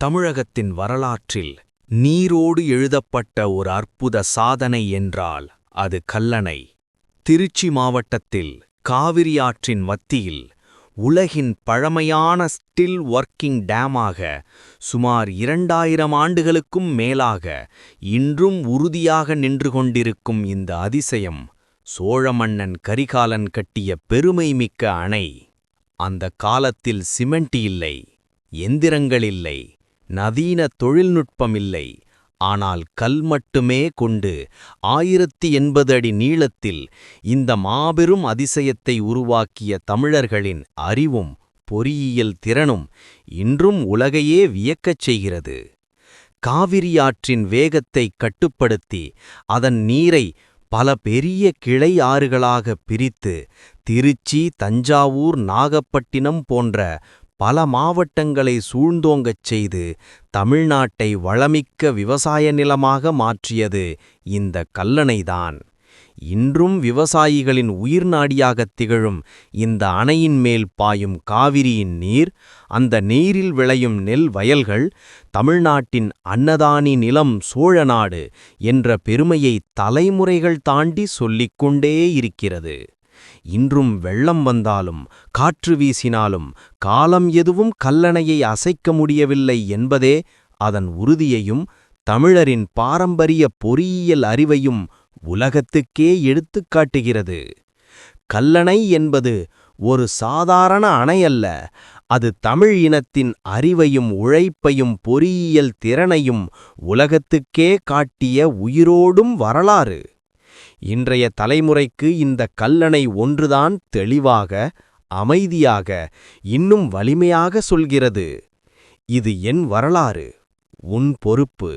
தமிழகத்தின் வரலாற்றில் நீரோடு எழுதப்பட்ட ஒரு அற்புத சாதனை என்றால் அது கல்லணை. திருச்சி மாவட்டத்தில் காவிரியாற்றின் மத்தியில் உலகின் பழமையான ஸ்டில் ஒர்க்கிங் டேமாக சுமார் இரண்டாயிரம் ஆண்டுகளுக்கும் மேலாக இன்றும் உறுதியாக நின்று கொண்டிருக்கும் இந்த அதிசயம் சோழ மன்னன் கரிகாலன் கட்டிய பெருமைமிக்க அணை. அந்த காலத்தில் சிமெண்ட் இல்லை எந்திரங்கள் இல்லை நவீன தொழில்நுட்பம் இல்லை ஆனால் கல் மட்டுமே கொண்டு ஆயிரத்தி எண்பது அடி நீளத்தில் இந்த மாபெரும் அதிசயத்தை உருவாக்கிய தமிழர்களின் அறிவும் பொறியியல் திறனும் இன்றும் உலகையே வியக்கச் செய்கிறது. காவிரியாற்றின் வேகத்தை கட்டுப்படுத்தி அதன் நீரை பல பெரிய கிளை ஆறுகளாக பிரித்து திருச்சி தஞ்சாவூர் நாகப்பட்டினம் போன்ற பல மாவட்டங்களை சூழ்ந்தோங்கச் செய்து தமிழ்நாட்டை வளமிக்க விவசாய நிலமாக மாற்றியது இந்த கல்லணைதான். இன்றும் விவசாயிகளின் உயிர் நாடியாகத் திகழும் இந்த அணையின் மேல் பாயும் காவிரியின் நீர் அந்த நீரில் விளையும் நெல் வயல்கள் தமிழ்நாட்டின் அன்னதானி நிலம் சோழநாடு என்ற பெருமையை தலைமுறைகள் தாண்டி சொல்லிக்கொண்டே இருக்கிறது. இன்றும் வெள்ளம் வந்தாலும் காற்று வீசினாலும் காலம் எதுவும் கல்லணையை அசைக்க முடியவில்லை என்பதே அதன் உறுதியையும் தமிழரின் பாரம்பரிய பொறியியல் அறிவையும் உலகத்துக்கே எடுத்துக் காட்டுகிறது. கல்லணை என்பது ஒரு சாதாரண அணையல்ல அது தமிழ் இனத்தின் அறிவையும் உழைப்பையும் பொறியியல் திறனையும் உலகத்துக்கே காட்டிய உயிரோடும் வரலாறு. இன்றைய தலைமுறைக்கு இந்த கல்லணை ஒன்றுதான் தெளிவாக அமைதியாக இன்னும் வலிமையாக சொல்கிறது. இது என் வரலாறு உன் பொறுப்பு.